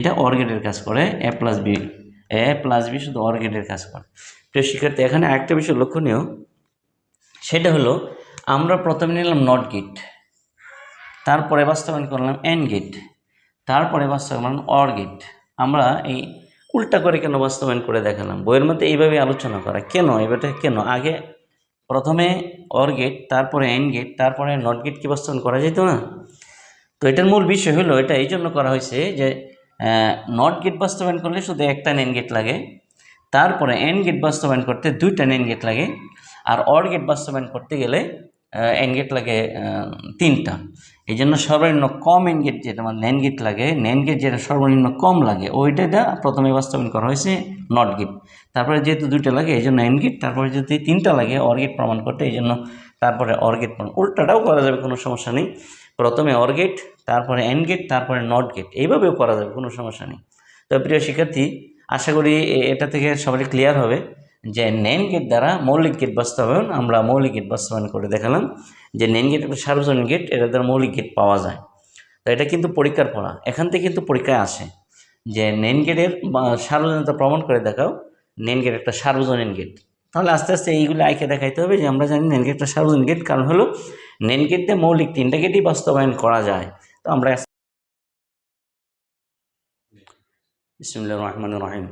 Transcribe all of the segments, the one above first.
এটা অর গেটের কাজ করে A plus B A plus B শুধু অর গেটের কাজ করে। প্রিয় শিক্ষার্থী, এখানে একটা বিষয় লক্ষণীয়। সেটা হলো, আমরা প্রথমে নিলাম নট গেট তারপরে বাস্তবায়ন করলাম এন গেট তারপরে বাস্তবায়ন করলাম অর গেট আমরা এই উল্টা করে কেন বাস্তবায়ন করে দেখালাম? বইয়ের মধ্যে এইভাবে আলোচনা করা। কেন? এবারটা কেন? আগে প্রথমে অর গেট তারপরে এন গেট তারপরে নট গেট কি বাস্তবায়ন করা যেত না? তো এটার মূল বিষয় হলো এটা এই জন্য করা হয়েছে যে নট গেট বাস্তবায়ন করলে শুধু একটা নেন গেট লাগে, তারপরে এন গেট বাস্তবায়ন করতে দুইটা নেন গেট লাগে, আর অর গেট বাস্তবায়ন করতে গেলে এন গেট লাগে তিনটা। এই জন্য সর্বনিম্ন কম এন গেট যেটা মানে নেন গেট লাগে নেন গেট যেটা সর্বনিম্ন কম লাগে, ওইটা প্রথমে বাস্তবায়ন করা হয়েছে নট গেট তারপরে যেহেতু দুইটা লাগে এই জন্য এন গেট তারপরে যদি তিনটা লাগে অর গেট প্রমাণ করতে এই জন্য তারপরে অর গেট প্রমাণ। উল্টাটাও করা যাবে, কোনো সমস্যা নেই। প্রথমে অর গেট তারপরে এন গেট তারপরে নট গেট এইভাবেও করা যাবে, কোনো সমস্যা নেই। তো প্রিয় শিক্ষার্থী, আশা করি এটা থেকে সবাই ক্লিয়ার হবে যে নেন গেট দ্বারা মৌলিক গেট বাস্তবায়ন আমরা মৌলিক গেট বাস্তবায়ন করে দেখালাম যে নেন গেট একটা সার্বজনীন গেট এটা দ্বারা মৌলিক গেট পাওয়া যায়। তো এটা কিন্তু পরীক্ষার পড়া। এখান থেকে কিন্তু পরীক্ষায় আসে যে নেন গেটের সার্বজনীনতা প্রমাণ করে দেখাও নেন গেট একটা সার্বজনীন গেট তাহলে আস্তে আস্তে এইগুলো আইকে দেখাইতে হবে যে আমরা জানি নেন গেট একটা সার্বজনীন গেট কারণ হলো নেন গেট দিয়ে মৌলিক তিনটা গেটই বাস্তবায়ন করা যায়। তো আমরা রহমান রহিম।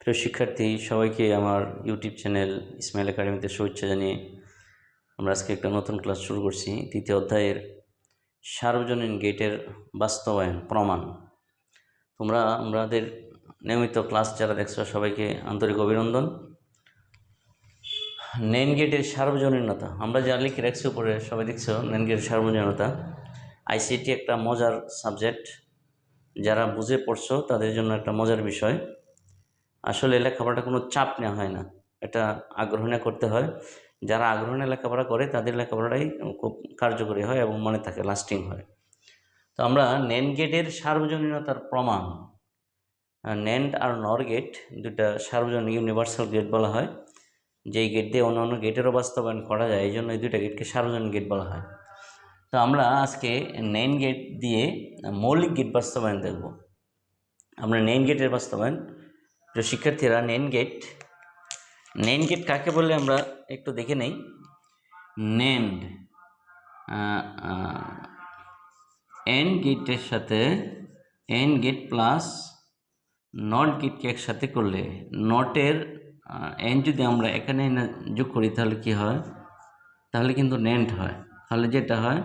প্রিয় শিক্ষার্থী, সবাইকে আমার ইউটিউব চ্যানেল ইসমাইল একাডেমিতে শুভেচ্ছা জানিয়ে আমরা আজকে একটা নতুন ক্লাস শুরু করছি। তৃতীয় অধ্যায়ের সার্বজনীন গেটের বাস্তবায়ন প্রমাণ। তোমরা, আমাদের নিয়মিত ক্লাস যারা দেখছ, সবাইকে আন্তরিক অভিনন্দন। নেন গেটের সার্বজনীনতা। আমরা যা লিখে রাখছি উপরে সবাই দেখছ, নেন গেটের সার্বজনীনতা। আইসিটি একটা মজার সাবজেক্ট। যারা বুঝে পড়ছো, তাদের জন্য একটা মজার বিষয়। আসলে লেখাপড়াটা কোনো চাপ নেওয়া হয় না। এটা আগ্রহ নিয়ে করতে হয়। যারা আগ্রহ নিয়ে লেখাপড়া করে, তাদের লেখাপড়াটাই খুব কার্যকরী হয় এবং মনে থাকে লাস্টিং হয়। তো আমরা নেন গেটের সার্বজনীনতার প্রমাণ। নেন্ড আর নর গেট দুটা সার্বজনীন ইউনিভার্সাল গেট বলা হয়। যেই গেট দিয়ে অন্য অন্য গেটেরও বাস্তবায়ন করা যায় এই জন্য এই দুইটা গেটকে সার্বজনীন গেট বলা হয়। তো আমরা আজকে নেন গেট দিয়ে মৌলিক গেট বাস্তবায়ন দেখব। আমরা নেন গেটের বাস্তবায়ন, প্রিয় শিক্ষার্থীরা নেন গেট নেন গেট কাকে বলে আমরা একটু দেখে নেই। নেন্ড এন গেটের সাথে এন গেট প্লাস নট গেটকে একসাথে করলে নটের এন যদি আমরা এখানে যোগ করি, তাহলে কি হয়? তাহলে কিন্তু নেন্ট হয়। তাহলে যেটা হয়,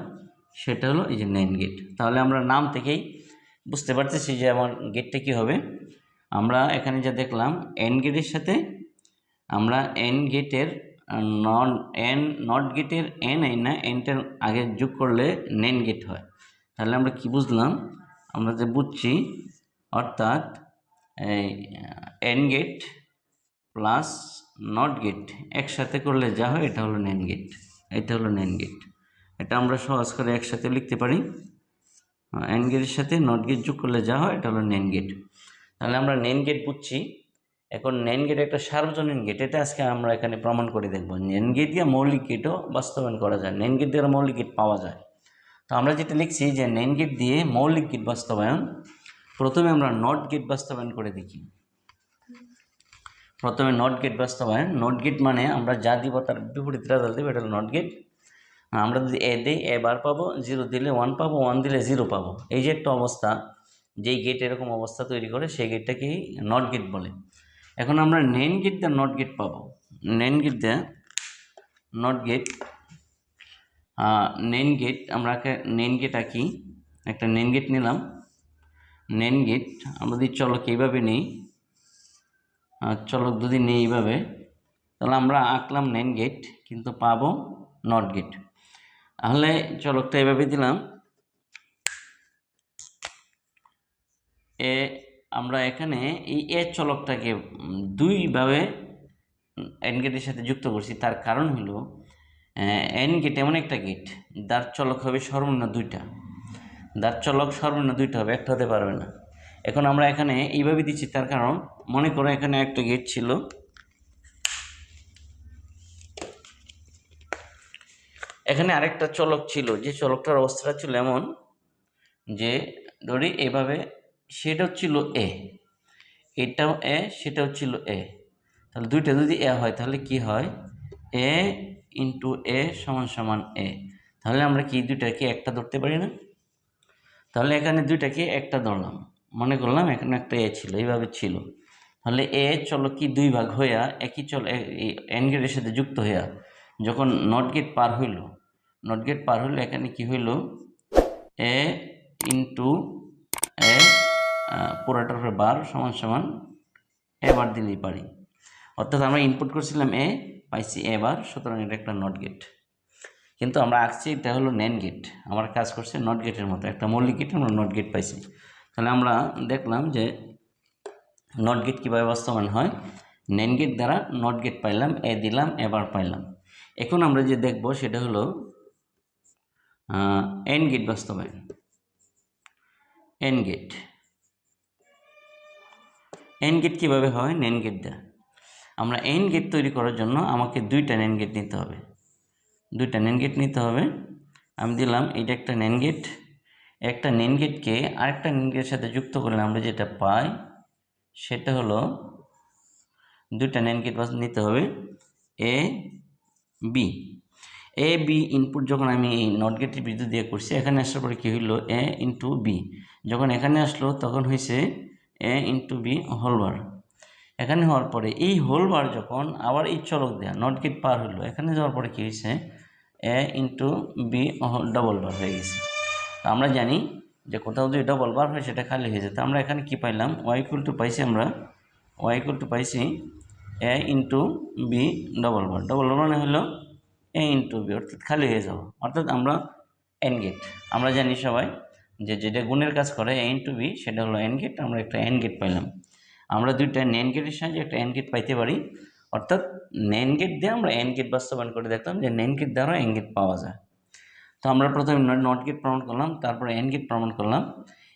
সেটা হলো এই যে নেন গেট তাহলে আমরা নাম থেকেই বুঝতে পারতেছি যে আমার গেটটা কী হবে। আমরা এখানে যা দেখলাম এন গেটের সাথে আমরা এন গেটের নন এন নট গেটের এন এই না এনটার আগে যোগ করলে নেন গেট হয়। তাহলে আমরা কি বুঝলাম? আমরা যে বুঝছি, অর্থাৎ AND gate plus NOT gate একসাথে করলে যা হয়, এটা হলো নেন গেট এটা হলো নেন গেট এটা আমরা সহজ করে একসাথে লিখতে পারি। এন গেটের সাথে নট গেট যোগ করলে যা হয়, এটা হলো নেন গেট তাহলে আমরা নেন গেট বুঝছি। এখন নেন গেট একটা সার্বজনীন গেট এটা আজকে আমরা এখানে প্রমাণ করে দেখব। নেন গেট দিয়ে মৌলিক গেটও বাস্তবায়ন করা যায়। নেন গেট দিয়ে মৌলিক গেট পাওয়া যায়। তো আমরা যেটা লিখছি যে নেন গেট দিয়ে মৌলিক গেট বাস্তবায়ন, প্রথমে আমরা নট গেট বাস্তবায়ন করে দেখি। প্রথমে নট গেট বাস্তবায়ন নট গেট মানে আমরা যা দিব তার বিপরীত রেজাল্ট দেবো, এটা হলো নট গেট আমরা যদি এ দিই এ বার পাবো জিরো দিলে ওয়ান পাবো ওয়ান দিলে জিরো পাবো। এই যে একটা অবস্থা, যেই গেট এরকম অবস্থা তৈরি করে, সেই গেটটাকেই নট গেট বলে। এখন আমরা নেন গেট দিয়ে নট গেট পাবো। নেন গেট দিয়ে নট গেট নেন গেট আমরা নেন গেট আঁকি। একটা নেন গেট নিলাম। নেন গেট আমরা যদি চলক এইভাবে নিই? চলক যদি নেই এইভাবে। তাহলে আমরা আঁকলাম নেন গেট কিন্তু পাবো নট গেট তাহলে চলকটা এভাবে দিলাম। এ, আমরা এখানে এই এ চলকটাকে দুইভাবে এন গেটের সাথে যুক্ত করছি। তার কারণ হলো এন গেট এমন একটা গেট যার চলক হবে সর্বনিম্ন দুইটা। যার চলক সর্বনিম্ন দুইটা হবে, একটা হতে পারবে না। এখন আমরা এখানে এইভাবে দিচ্ছি, তার কারণ মনে করো এখানে একটা গেট ছিল। এখানে আরেকটা চলক ছিল, যে চলকটার অবস্থাটা ছিল এমন যে, ধরি এভাবে, সেটাও ছিল এ এটাও এ সেটাও ছিল এ তাহলে দুইটা যদি এ হয়, তাহলে কি হয়? এ ইন্টু এ সমান সমান এ তাহলে আমরা কি দুইটাকে একটা ধরতে পারি না? তাহলে এখানে দুইটাকে একটা ধরলাম। মনে করলাম এখানে একটা এ ছিল, এইভাবে ছিল। তাহলে এ চলো কি দুই ভাগ হইয়া, একই চল এন গেটের সাথে যুক্ত হইয়া, যখন নট গেট পার হইল নট গেট পার হইল, এখানে কি হইল? এ ইন্টু এ পুরোটার উপরে বার সমান সমান এ বার দিলেই পারি। অর্থাৎ আমরা ইনপুট করছিলাম এ পাইছি এ বার, সুতরাং এটা একটা নট গেট কিন্তু আমরা আঁকছি এটা হলো ন্যান গেট আমার কাজ করছে নট গেটের মতো, একটা মৌলিক গেট আমরা নট গেট পাইছি। তাহলে আমরা দেখলাম যে নট গেট কীভাবে বাস্তবায়ন হয়? ন্যান গেট দ্বারা নট গেট পাইলাম এ দিলাম, এবার পাইলাম। এখন আমরা যে দেখব সেটা হলো এন গেট বাস্তবায়ন। এন গেট এন গেট কীভাবে হয়? ন্যান গেট দেয়া আমরা এন গেট তৈরি করার জন্য আমাকে দুইটা ন্যান গেট নিতে হবে। দুইটা ন্যান গেট নিতে হবে। আমি দিলাম এটা একটা ন্যান গেট একটা ন্যান গেটকে আরেকটা ন্যান গেটের সাথে যুক্ত করলে আমরা যেটা পাই, সেটা হলো দুইটা ন্যান গেট বাস নিতে হবে A B A B input যখন আমি এই নট গেটের বিদ্যুৎ দিয়ে করছি, এখানে আসার পরে কী হইল? এ ইন্টু বি যখন এখানে আসলো, তখন হয়েছে এ ইন্টু বি হোলবার এখানে হওয়ার পরে এই হোলবার যখন আবার এই চলক দেয়া নট গেট পার হলো এখানে যাওয়ার পরে কী হয়েছে A into B double bar হয়ে গেছে। আমরা জানি যে কোথাও যদি ডবল বার হয়, সেটা খালি হয়ে যেত আমরা এখানে কি পাইলাম? ওয়াই ইকুয়াল টু পাইছি আমরা ওয়াই ইকুয়াল টু পাইছি A into B double bar double bar মানে হলো এ ইন্টু বি অর্থাৎ খালি হয়ে যাওয়া। অর্থাৎ আমরা এন গেট আমরা জানি সবাই যে যেটা গুণের কাজ করে এ ইন্টু বি সেটা হলো এন গেট আমরা একটা এন গেট পাইলাম। আমরা দুইটা নেন গেটের সাহায্যে একটা এন গেট পাইতে পারি। অর্থাৎ নেন গেট দিয়ে আমরা এন গেট বাস্তবায়ন করে দেখলাম যে নেন গেট দ্বারা এন গেট পাওয়া যায়। তো আমরা প্রথমে নট গেট প্রমাণ করলাম, তারপরে এন গেট প্রমাণ করলাম।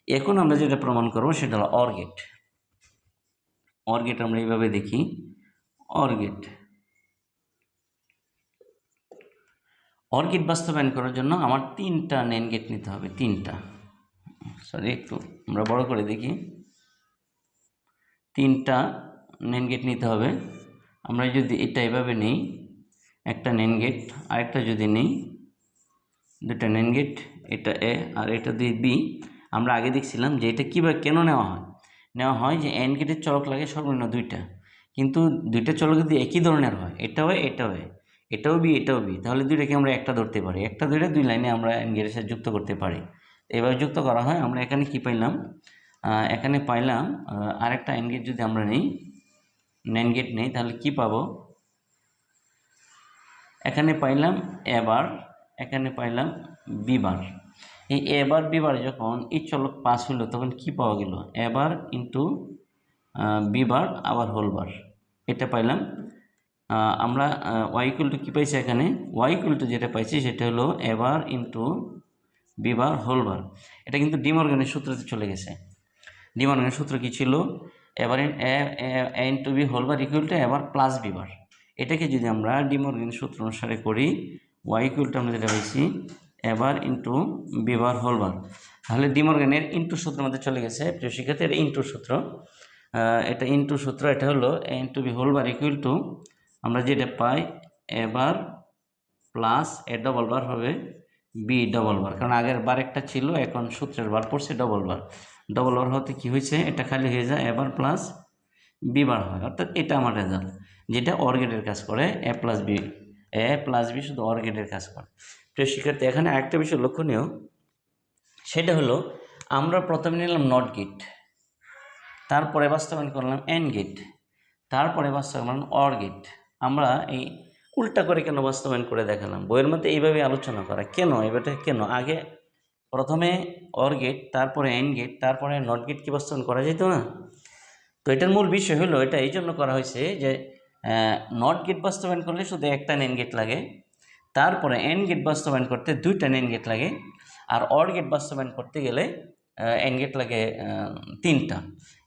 এখন আমরা যেটা প্রমাণ করব সেটা হলো অর গেট অর গেট আমরা এইভাবে দেখি। অর গেট অর গেট বাস্তবায়ন করার জন্য আমার তিনটা নেন গেট নিতে হবে, তিনটা। সরি একটু আমরা বড় করে দেখি। তিনটা নেন গেট নিতে হবে। আমরা যদি এটা এভাবে নেই, একটা নেন গেট আরেকটা যদি নেই দুটা নেন গেট এটা এ আর এটা দিয়ে বি আমরা আগে দেখছিলাম যে এটা কীভাবে, কেন নেওয়া হয়? নেওয়া হয় যে এন গেটের চলক লাগে সর্বনিম্ন দুইটা। কিন্তু দুইটা চলক যদি একই ধরনের হয়, এটাও এটাও এটাও বি এটাও বি তাহলে দুইটাকে আমরা একটা ধরতে পারি। একটা ধরে দুই লাইনে আমরা এন গেটের সাথে যুক্ত করতে পারি। এভাবে যুক্ত করা হয়, আমরা এখানে কি পাইলাম? এখানে পাইলাম আরেকটা এন গেট যদি আমরা নেই নেন গেট নেই, তাহলে কি পাবো? এখানে পাইলাম এবার এখানে পাইলাম বিবার। এই এবার বিবার যখন এই চলক পাস হলো তখন কি পাওয়া গেল? এবার ইন্টু বিবার, আবার হোলবার এটা পাইলাম আমরা ওয়াইকুল টু কী পাইছি এখানে? ওয়াইকুল টু যেটা পাইছি সেটা হলো এবার ইন্টু বিবার হোলবার এটা কিন্তু ডিমর্গানের সূত্রতে চলে গেছে। ডিমর্গানের সূত্র কি ছিল? এবার A into B whole bar equal to A bar plus B bar. এটাকে যদি আমরা ডিমর্গানের সূত্র অনুসারে করি ওয়াই ইকুয়াল টু আমরা যেটা পাইছি, এবার ইন্টু বিবার হোলবার তাহলে ডিমর্গানের ইন্টু সূত্রের মধ্যে চলে গেছে, প্রিয় শিক্ষার্থী, এটা ইন্টু সূত্র। এটা ইন্টু সূত্র, এটা হলো A into B whole bar equal to আমরা যেটা পাই, এবার প্লাস এ ডবল বার হবে বি ডবল বার কারণ আগের বার একটা ছিল, এখন সূত্রের বার পড়ছে ডবল বার ডবল বার হতে কি হয়েছে? এটা খালি হয়ে যায়, এবার প্লাস বি বার হয়। অর্থাৎ এটা আমার রেজাল্ট যেটা অর্গেটের কাজ করে A plus B A plus B শুধু অর্গেটের কাজ করে। প্রিয় শিক্ষার্থী, এখানে আরেকটা বিষয় লক্ষণীয়। সেটা হলো, আমরা প্রথমে নিলাম নট গেট তারপরে বাস্তবায়ন করলাম এন গেট তারপরে বাস্তবায়ন করলাম অর গেট আমরা এই উল্টা করে কেন বাস্তবায়ন করে দেখালাম? বইয়ের মধ্যে এইভাবে আলোচনা করা। কেন? এবারটা কেন? আগে প্রথমে অর গেট তারপরে এন গেট তারপরে নট গেট কি বাস্তবায়ন করা যেত না? তো এটার মূল বিষয় হলো এটা এই জন্য করা হয়েছে যে নট গেট বাস্তবায়ন করলে শুধু একটা নেন গেট লাগে, তারপরে এন গেট বাস্তবায়ন করতে দুইটা নেন গেট লাগে, আর অর গেট বাস্তবায়ন করতে গেলে এন গেট লাগে তিনটা।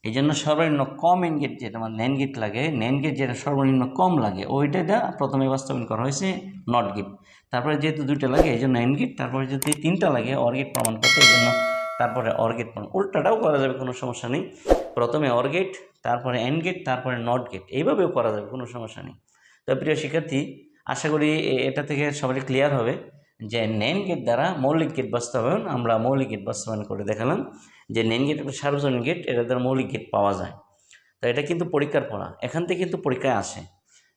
এই জন্য সর্বনিম্ন কম এন গেট যেটা আমার ন্যান গেট লাগে ন্যান গেট যেটা সর্বনিম্ন কম লাগে, ওইটা প্রথমে বাস্তবায়ন করা হয়েছে নট গেট তারপরে যেহেতু দুইটা লাগে এই জন্য এন গেট তারপরে যদি তিনটা লাগে অর গেট প্রমাণ করতে এই জন্য তারপরে অর গেট প্রমাণ। উল্টাটাও করা যাবে, কোনো সমস্যা নেই। প্রথমে অর গেট তারপরে এন গেট তারপরে নট গেট এইভাবেও করা যাবে, কোনো সমস্যা নেই। তো প্রিয় শিক্ষার্থী, আশা করি এটা থেকে সবাই ক্লিয়ার হবে যে নেন গেট দ্বারা মৌলিক গেট বাস্তবায়ন আমরা মৌলিক গেট বাস্তবায়ন করে দেখালাম যে নেন গেট একটা সার্বজনীন গেট এটা দ্বারা মৌলিক গেট পাওয়া যায়। তো এটা কিন্তু পরীক্ষার পড়া, এখান থেকে কিন্তু পরীক্ষায় আসে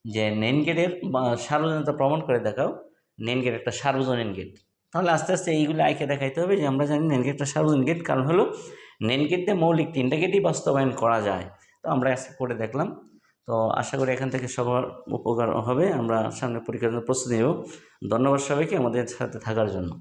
যে নেন গেটের সার্বজনীনতা প্রমাণ করে দেখাও নেন গেট একটা সার্বজনীন গেট তাহলে আস্তে আস্তে এইগুলো আইকে দেখাইতে হবে যে আমরা জানি নেন গেটটা সার্বজনীন গেট কারণ হলো নেন গেট দিয়ে মৌলিক তিনটা গেটই বাস্তবায়ন করা যায়। তো আমরা আজকে করে দেখলাম। তো আশা করি এখান থেকে সবার উপকার হবে। আমরা সামনে পরীক্ষার জন্য প্রস্তুতি নেব। ধন্যবাদ সবাইকে আমাদের সাথে থাকার জন্য।